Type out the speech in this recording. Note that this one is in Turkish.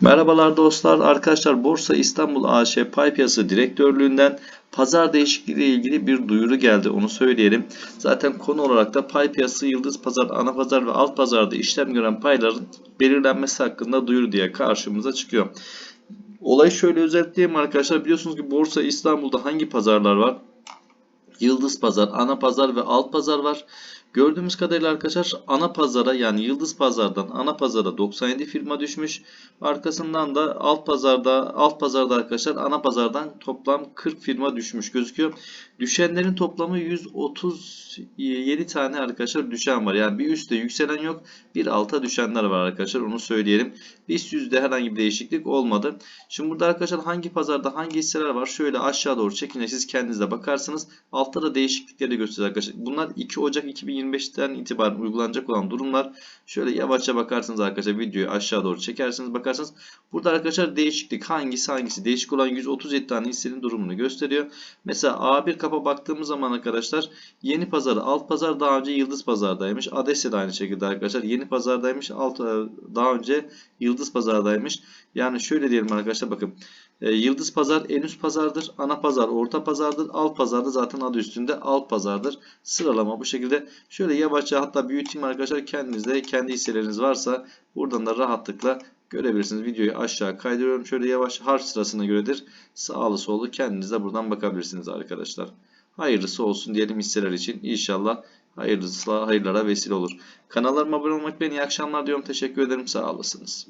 Merhabalar dostlar. Arkadaşlar Borsa İstanbul AŞ pay piyasası direktörlüğünden pazar değişikliği ile ilgili bir duyuru geldi. Onu söyleyelim. Zaten konu olarak da pay piyasası, yıldız pazar, ana pazar ve alt pazarda işlem gören payların belirlenmesi hakkında duyuru diye karşımıza çıkıyor. Olayı şöyle özetleyeyim arkadaşlar. Biliyorsunuz ki Borsa İstanbul'da hangi pazarlar var? Yıldız Pazar, Ana Pazar ve Alt Pazar var. Gördüğümüz kadarıyla arkadaşlar ana pazara yani Yıldız Pazar'dan ana pazara 97 firma düşmüş. Arkasından da alt pazarda alt pazarda arkadaşlar ana pazardan toplam 40 firma düşmüş gözüküyor. Düşenlerin toplamı 137 tane arkadaşlar düşen var. Yani bir üstte yükselen yok. Bir alta düşenler var arkadaşlar. Onu söyleyelim. BIST yüzde herhangi bir değişiklik olmadı. Şimdi burada arkadaşlar hangi pazarda hangi hisseler var? Şöyle aşağı doğru çekince siz kendiniz de bakarsınız. Altta da değişiklikleri gösteriyor arkadaşlar. Bunlar 2 Ocak 2025'ten itibaren uygulanacak olan durumlar. Şöyle yavaşça bakarsınız arkadaşlar. Videoyu aşağı doğru çekersiniz bakarsınız. Burada arkadaşlar değişiklik hangisi hangisi? Değişik olan 137 tane hissenin durumunu gösteriyor. Mesela A1 kapa baktığımız zaman arkadaşlar yeni pazarı alt pazar daha önce yıldız pazardaymış. Adesya da aynı şekilde arkadaşlar yeni pazardaymış. Alt daha önce yıldız pazardaymış. Yani şöyle diyelim arkadaşlar bakın. E, yıldız pazar en üst pazardır. Ana pazar orta pazardır. Alt pazarda zaten adı üstünde alt pazardır. Sıralama bu şekilde. Şöyle yavaşça hatta büyüteyim arkadaşlar. Kendinizde kendi hisseleriniz varsa buradan da rahatlıkla görebilirsiniz. Videoyu aşağı kaydırıyorum. Şöyle yavaş harf sırasına göredir. Sağlı sollu kendiniz de buradan bakabilirsiniz arkadaşlar. Hayırlısı olsun diyelim hisseler için. İnşallah hayırlısı hayırlara vesile olur. Kanalıma abone olmak beni iyi akşamlar diyorum. Teşekkür ederim. Sağ olasınız.